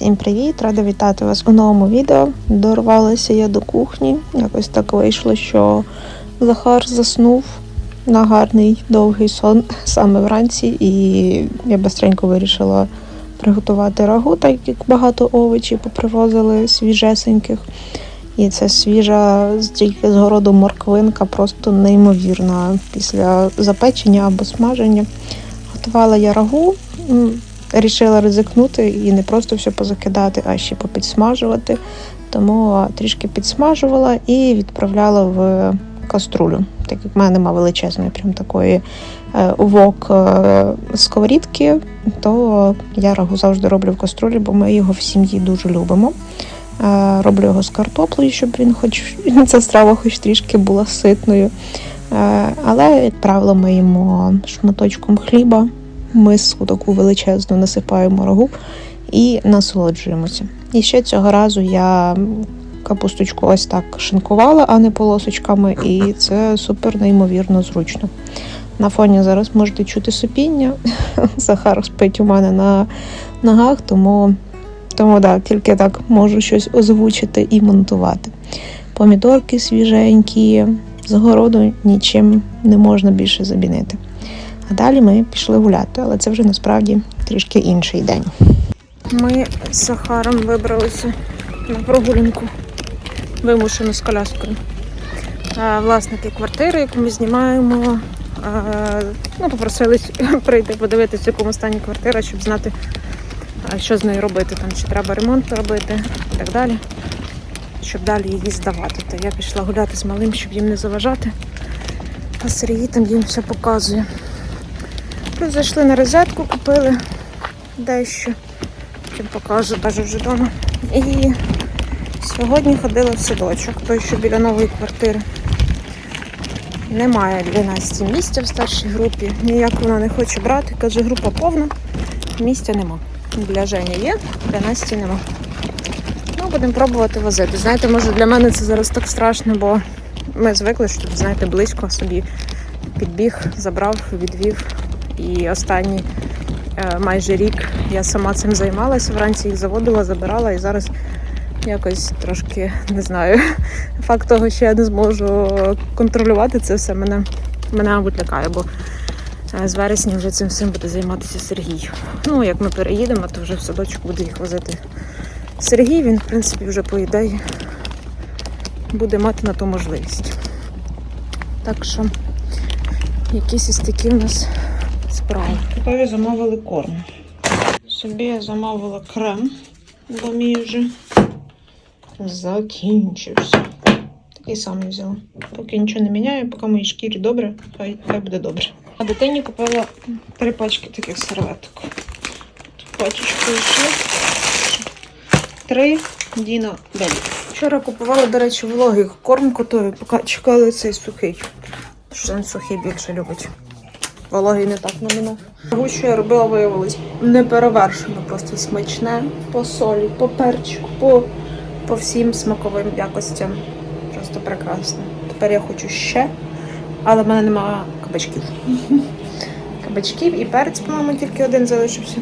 Всім привіт! Рада вітати вас у новому відео. Дорвалася я до кухні. Якось так вийшло, що Захар заснув на гарний довгий сон саме вранці, і я бистренько вирішила приготувати рагу, так як багато овочів попривозили свіжесеньких. І це свіжа тільки з городу морквинка, просто неймовірна після запечення або смаження. Готувала я рагу. Рішила ризикнути і не просто все позакидати, а ще попідсмажувати. Тому трішки підсмажувала і відправляла в каструлю. Так як в мене немає величезної, прям такої е, вок е, сковорідки, то я рагу завжди роблю в каструлі, бо ми його в сім'ї дуже любимо. Е, Роблю його з картоплею, щоб він хоч ця страва хоч трішки була ситною. Але, як правило, ми їмо шматочком хліба, миску таку величезну насипаємо рагу і насолоджуємося. І ще цього разу я капусточку ось так шинкувала, а не полосочками, і це супер неймовірно зручно. На фоні зараз можете чути сопіння. Захар спить у мене на ногах, тому, тому да, тільки так можу щось озвучити і монтувати. Помідорки свіженькі, з городу нічим не можна більше замінити. А далі ми пішли гуляти, але це вже насправді трішки інший день. Ми з Захаром вибралися на прогулянку вимушену з коляскою. Е, Власники квартири, яку ми знімаємо, е, ну, попросили прийти подивитися, в якому стані квартира, щоб знати, е, що з нею робити, там, чи треба ремонт робити і так далі, щоб далі її здавати. То я пішла гуляти з малим, щоб їм не заважати. А Сергій там їм все показує. Плюс зайшли на розетку, купили дещо. Потім покажу, навіть вже вдома. І сьогодні ходила в садочок, той, що біля нової квартири. Немає для Насті місця в старшій групі. Ніяк вона не хоче брати. Каже, група повна, місця нема. Для Жені є, для Насті нема. Ну, будемо пробувати возити. Знаєте, може для мене це зараз так страшно, бо ми звикли, що знаєте, близько собі підбіг, забрав, відвів. І останній е, майже рік я сама цим займалася. Вранці їх заводила, забирала і зараз якось трошки не знаю. Факт того, що я не зможу контролювати це все, мене, мене мабуть, лякає, бо е, з вересня вже цим всім буде займатися Сергій. Ну, як ми переїдемо, то вже в садочок буде їх возити Сергій. Він, в принципі, вже по ідеї буде мати на то можливість. Так що якісь із такі в нас справи. Тепер замовили корм. Собі я замовила крем, бо мій закінчився. Такий самий взяла. Поки нічого не міняю, поки моїй шкірі добре, хай, хай буде добре. А дитині купила три пачки таких серветок. Пачечку ще. Три Діна Бебі. Вчора купувала, до речі, вологий корм котові, поки чекали цей сухий. Що він сухий більше любить. Вологий не так номінав. Того, що я робила, виявилось неперевершено, просто смачне по солі, по перчику, по, по всім смаковим якостям. Просто прекрасно. Тепер я хочу ще, але в мене немає кабачків. Кабачків і перець, по-моєму, тільки один залишився.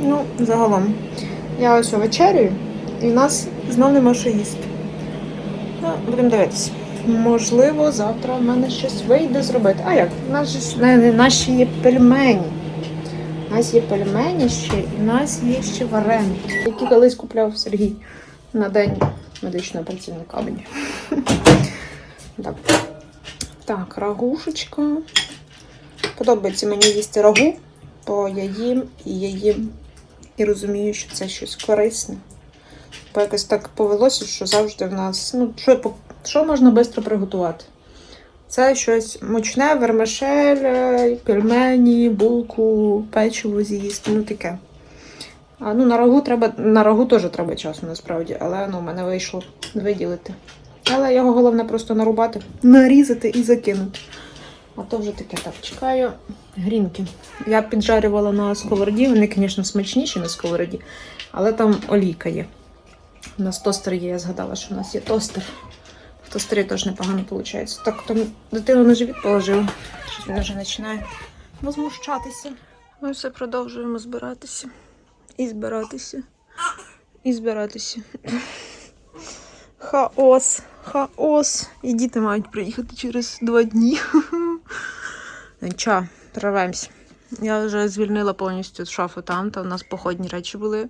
Ну, загалом. Я ось вечерюю, і в нас знов нема що їсти. Ну, будемо дивитися. Можливо, завтра в мене щось вийде зробити. А як? У нас наші є пельмені. У нас є пельмені ще, і в нас є ще вареники, які колись купляв Сергій на день медичного працівника мені. Так. так, рагушечка. Подобається мені їсти рагу, бо я їм і я їм і розумію, що це щось корисне. Бо якось так повелося, що завжди в нас. Ну, що, що можна швидко приготувати? Це щось мучне, вермишель, е, пельмені, булку, печиво з'їсти, ну таке. А, ну, на рагу треба, на рагу теж треба часу насправді, але ну, в мене вийшло виділити. Але його головне просто нарубати, нарізати і закинути. А то вже таке так. Чекаю грінки. Я піджарювала на сковороді, вони, звісно, смачніші на сковороді, але там олійка є. У нас тостер є, я згадала, що у нас є тостер. В тостері теж непогано виходить. Так, там дитину на живіт положила. Щось він вже починає возмущатися. Ми все продовжуємо збиратися. І збиратися. і збиратися. Хаос, хаос. І діти мають приїхати через два дні. Нічого, травемось. Я вже звільнила повністю шафу там, там у нас походні речі були.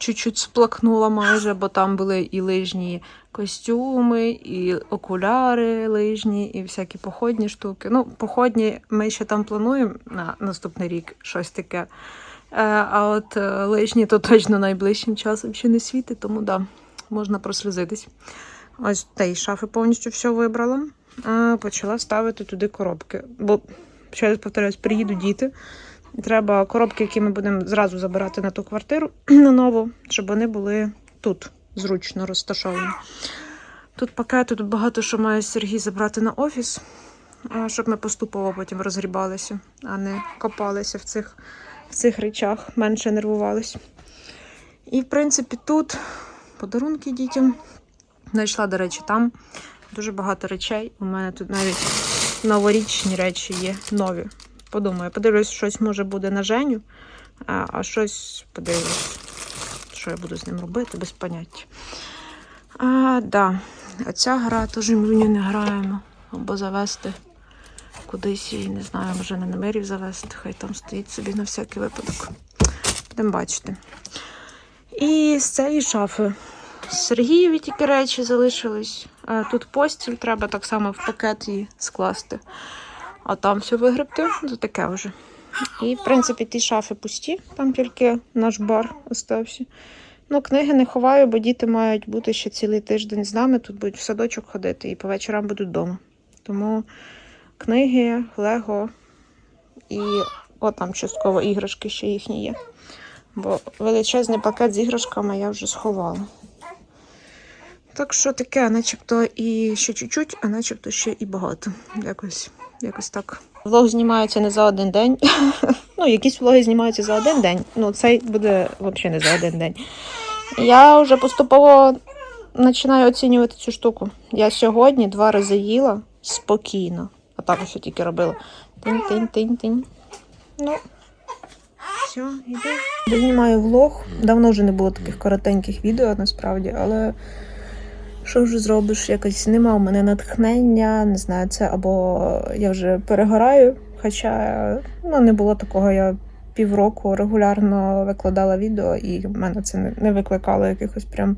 Чуть-чуть сплакнула майже, бо там були і лижні костюми, і окуляри лижні, і всякі походні штуки. Ну, походні ми ще там плануємо на наступний рік щось таке. Е, А от е, лижні то точно найближчим часом ще не світить, тому да, можна прослізитись. Ось та й шафи повністю все вибрала. А почала ставити туди коробки. Бо, ще раз повторюсь, приїдуть діти. Треба коробки, які ми будемо зразу забирати на ту квартиру на нову, щоб вони були тут зручно розташовані. Тут пакети, тут багато що має Сергій забрати на офіс, щоб ми поступово потім розгрібалися, а не копалися в цих, в цих речах, менше нервувались. І, в принципі, тут подарунки дітям. Знайшла, до речі, там дуже багато речей. У мене тут навіть новорічні речі є нові. Подумаю, подивлюсь, щось може буде на Женю, а, а щось подивлюсь, що я буду з ним робити, без поняття. А, да. А ця гра теж ми в ній не граємо. Або завести кудись її, не знаю, може на намерів завести, хай там стоїть собі на всякий випадок. Будемо бачити. І з цієї шафи Сергієві тільки речі залишились. Тут постіль треба так само в пакет її скласти. А там все вигребти, то таке вже. І, в принципі, ті шафи пусті, там тільки наш бар остався. Ну, книги не ховаю, бо діти мають бути ще цілий тиждень з нами, тут будуть в садочок ходити і по вечорам будуть вдома. Тому книги, Лего і о, там частково іграшки ще їхні є. Бо величезний пакет з іграшками я вже сховала. Так що таке, начебто і ще чуть-чуть, а начебто ще і багато. Якось, якось так. Влог знімається не за один день. ну, якісь влоги знімаються за один день. Ну, цей буде взагалі не за один день. Я вже поступово починаю оцінювати цю штуку. Я сьогодні два рази їла спокійно. А так ось тільки робила. Тинь-тинь-тинь-тинь. Ну, все, йду. Знімаю влог. Давно вже не було таких коротеньких відео, насправді, але що вже зробиш? Якось нема у мене натхнення, не знаю, це або я вже перегораю. Хоча ну, не було такого, я півроку регулярно викладала відео, і в мене це не- викликало якихось прям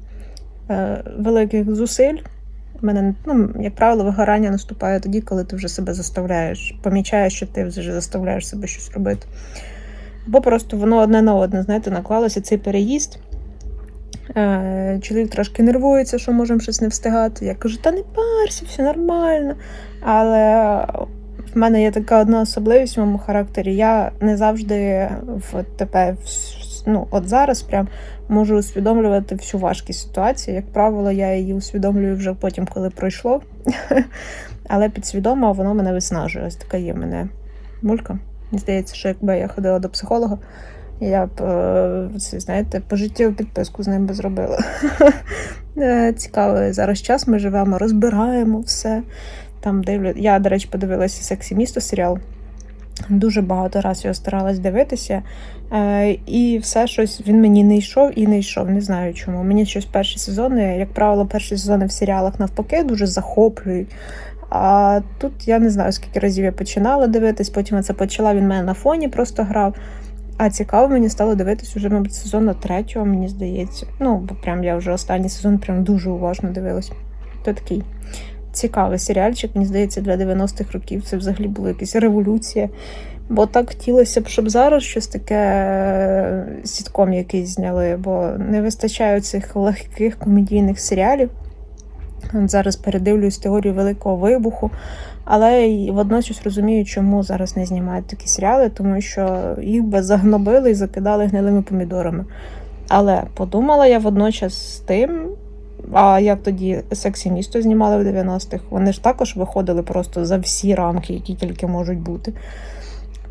е, великих зусиль. У мене, ну, як правило, вигорання наступає тоді, коли ти вже себе заставляєш, помічаєш, що ти вже заставляєш себе щось робити. Або просто воно одне на одне, знаєте, наклалося цей переїзд. Е, Чоловік трошки нервується, що можемо щось не встигати. Я кажу, та не парся, все нормально. Але в мене є така одна особливість в моєму характері. Я не завжди в тепер, ну, от зараз прям можу усвідомлювати всю важкість ситуації. Як правило, я її усвідомлюю вже потім, коли пройшло. Але підсвідомо воно мене виснажує. Ось така є в мене мулька. Здається, що якби я ходила до психолога, я б, е, знаєте, пожиттєву підписку з ним би зробила. Е, Цікавий зараз час, ми живемо, розбираємо все. Там дивлю... Я, до речі, подивилася Сексі місто серіал. Дуже багато разів його старалась дивитися. Е, і все щось він мені не йшов і не йшов. Не знаю чому. Мені щось перші сезони, як правило, перші сезони в серіалах навпаки дуже захоплюють. А тут я не знаю, скільки разів я починала дивитись, потім я це почала, він мене на фоні просто грав. А цікаво мені стало дивитись уже, мабуть, сезону третього, мені здається. Ну, бо прям я вже останній сезон прям дуже уважно дивилась. То такий цікавий серіальчик, мені здається, для 90-х років це взагалі була якась революція. Бо так хотілося б, щоб зараз щось таке е, сітком якийсь зняли, бо не вистачає цих легких комедійних серіалів. Зараз передивлюсь теорію Великого вибуху, але й водночас розумію, чому зараз не знімають такі серіали, тому що їх би загнобили і закидали гнилими помідорами. Але подумала я водночас з тим, а як тоді сексі місто знімали в 90-х, вони ж також виходили просто за всі рамки, які тільки можуть бути.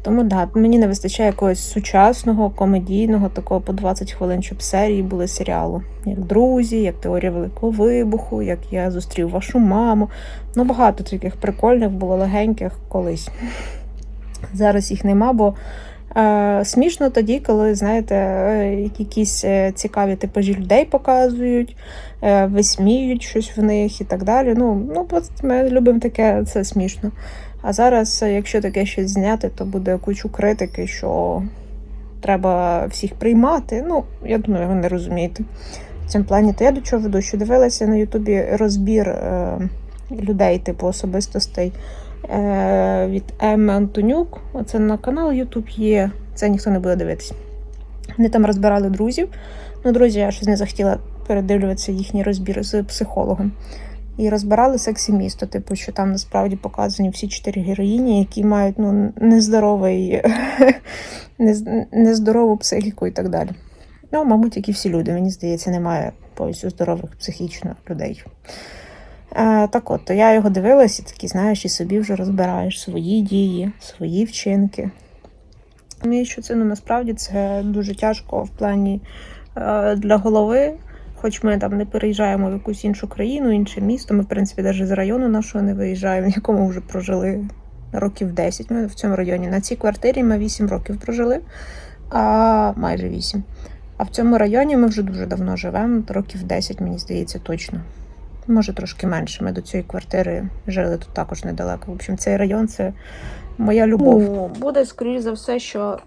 Тому да, мені не вистачає якогось сучасного, комедійного, такого по 20 хвилин, щоб серії були серіалу. Як друзі, як теорія Великого вибуху, як я зустрів вашу маму. Ну, багато таких прикольних було легеньких колись. Зараз їх нема, бо Е, смішно тоді, коли, знаєте, е, якісь е, цікаві типажі людей показують, висміюють щось в них і так далі. Ну, ну ми любимо таке, це смішно. А зараз, е, якщо таке щось зняти, то буде кучу критики, що треба всіх приймати. Ну, я думаю, ви не розумієте. В цьому плані, то я до чого веду, що дивилася на Ютубі розбір е, людей, типу особистостей е, від Еми Антонюк. Оце на канал Ютуб є. Це ніхто не буде дивитися. Вони там розбирали друзів. Ну, друзі, я щось не захотіла передивлюватися їхній розбір з психологом. І розбирали сексі місто, типу, що там насправді показані всі чотири героїні, які мають ну, нездоровий, нездорову психіку і так далі. Ну, мабуть, як і всі люди, мені здається, немає повністю здорових психічно людей. Е, так от, то я його дивилась і такі, знаєш, і собі вже розбираєш свої дії, свої вчинки. Розумію, що це ну, насправді це дуже тяжко в плані е, для голови. Хоч ми там не переїжджаємо в якусь іншу країну, інше місто. Ми, в принципі, навіть з району нашого не виїжджаємо, в якому вже прожили років 10. Ми в цьому районі. На цій квартирі ми 8 років прожили, а майже 8. А в цьому районі ми вже дуже давно живемо, років 10, мені здається, точно. Може, трошки менше. Ми до цієї квартири жили тут також недалеко. В общем, цей район це моя любов. Ну, буде, скоріш за все, що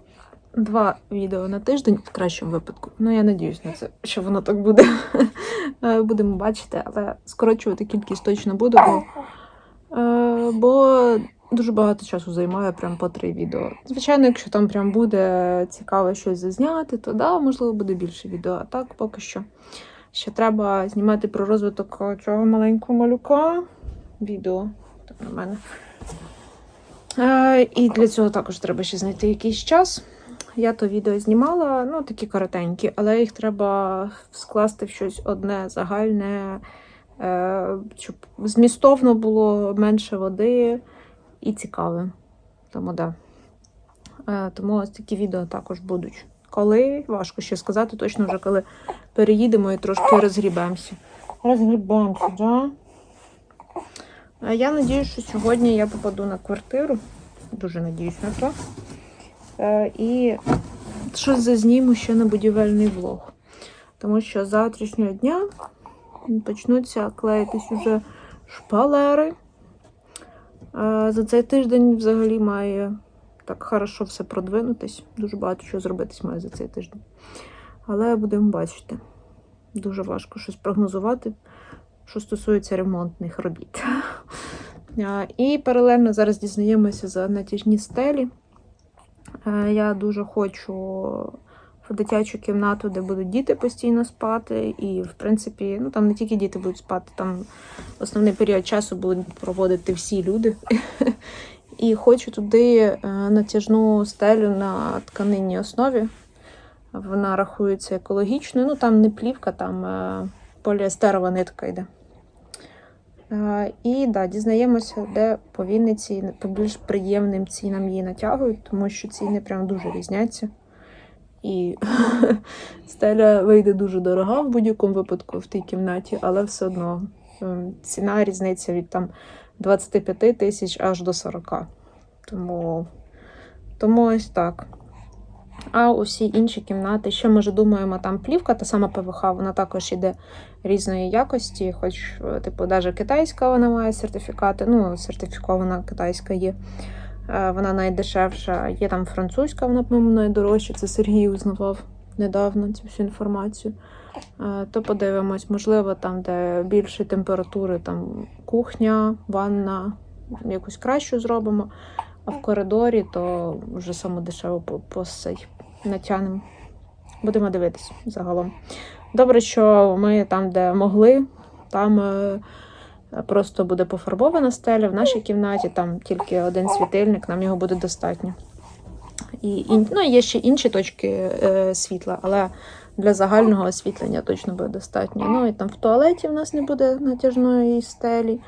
два відео на тиждень в кращому випадку. Ну, я надіюсь на це, що воно так буде. Е, Будемо бачити, але скорочувати кількість точно буду, бо, е, бо дуже багато часу займає прям по три відео. Звичайно, якщо там прям буде цікаво щось зазняти, то да, можливо, буде більше відео. А так поки що. Ще треба знімати про розвиток цього маленького малюка. Відео так на мене. Е, і для цього також треба ще знайти якийсь час. Я то відео знімала, ну такі коротенькі, але їх треба скласти в щось одне загальне, е, щоб змістовно було менше води і цікаве. Тому да. Е, тому ось такі відео також будуть. Коли, важко ще сказати, точно вже коли переїдемо і трошки розгрібемося. Розгрібемося, да? Я надіюсь, що сьогодні я попаду на квартиру. Дуже надіюсь на то. Е, І щось зазніму ще на будівельний влог. Тому що з завтрашнього дня почнуться клеїтись уже шпалери. Е, За цей тиждень взагалі має так хорошо все продвинутись. Дуже багато чого зробитись має за цей тиждень. Але будемо бачити. Дуже важко щось прогнозувати, що стосується ремонтних робіт. І паралельно зараз дізнаємося за натяжні стелі. Е, Я дуже хочу в дитячу кімнату, де будуть діти постійно спати. І, в принципі, ну там не тільки діти будуть спати, там основний період часу будуть проводити всі люди. І хочу туди е, натяжну стелю на тканинній основі. Вона рахується екологічною. Ну, там не плівка, там е, поліестерова нитка йде. Е, І да, дізнаємося, де по Вінниці по більш приємним цінам її натягують, тому що ціни прям дуже різняться. І стеля вийде дуже дорога в будь-якому випадку в тій кімнаті, але все одно ем, ціна різниця від там 25 тисяч аж до 40. Тому, тому ось так. А усі інші кімнати, ще може думаємо, там плівка, та сама ПВХ, вона також іде різної якості, хоч, е, типу, навіть китайська вона має сертифікати, ну, сертифікована китайська є. Е, Вона найдешевша. Є там французька, вона, по-моєму, найдорожча. Це Сергій узнавав недавно цю всю інформацію. Е, То подивимось, можливо, там, де більше температури, там кухня, ванна, якусь кращу зробимо. А в коридорі то вже саме дешево по, по сей натягнемо. Будемо дивитись загалом. Добре, що ми там, де могли, там е, просто буде пофарбована стеля. В нашій кімнаті там тільки один світильник, нам його буде достатньо. І, і, ну, є ще інші точки е, світла, але для загального освітлення точно буде достатньо. Ну і там в туалеті в нас не буде натяжної стелі.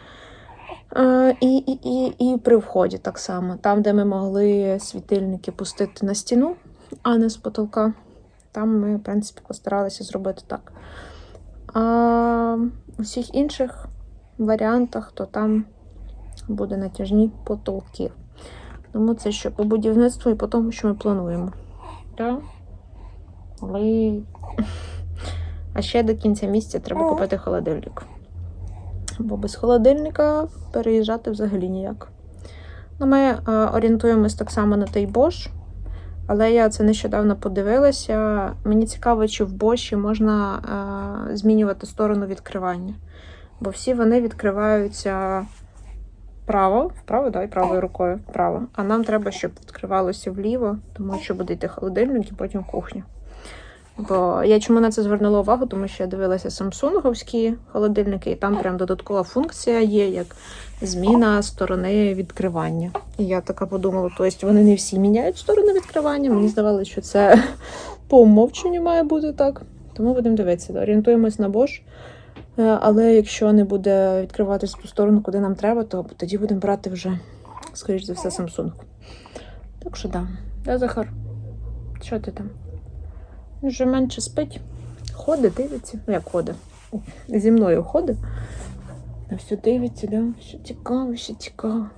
Е, і, і, і, і при вході так само. Там, де ми могли світильники пустити на стіну, а не з потолка. Там ми, в принципі, постаралися зробити так. А у всіх інших варіантах, то там буде натяжні потолки. Тому це що по будівництву і по тому, що ми плануємо. Так? Але... А ще до кінця місяця треба купити холодильник. Бо без холодильника переїжджати взагалі ніяк. Ну, ми е, орієнтуємось так само на той Bosch, але я це нещодавно подивилася. Мені цікаво, чи в Боші можна е, змінювати сторону відкривання. Бо всі вони відкриваються вправо, вправо, да, і правою рукою вправо. А нам треба, щоб відкривалося вліво, тому що буде йти холодильник і потім кухня. Бо я чому на це звернула увагу, тому що я дивилася самсунговські холодильники, і там прям додаткова функція є, як зміна сторони відкривання. І я така подумала, тобто вони не всі міняють сторону відкривання. Мені здавалося, що це по умовченню має бути так. Тому будемо дивитися. Орієнтуємось на Bosch. Е, Але якщо не буде відкриватися ту сторону, куди нам треба, то тоді будемо брати вже, скоріш за все, Samsung. Так що да. Да, Захар? Що ти там? Він Вже менше спить. Ходить, дивиться. Ну, як ходить? Зі мною ходить. На все дивиться, да? Що цікаво, що цікаво.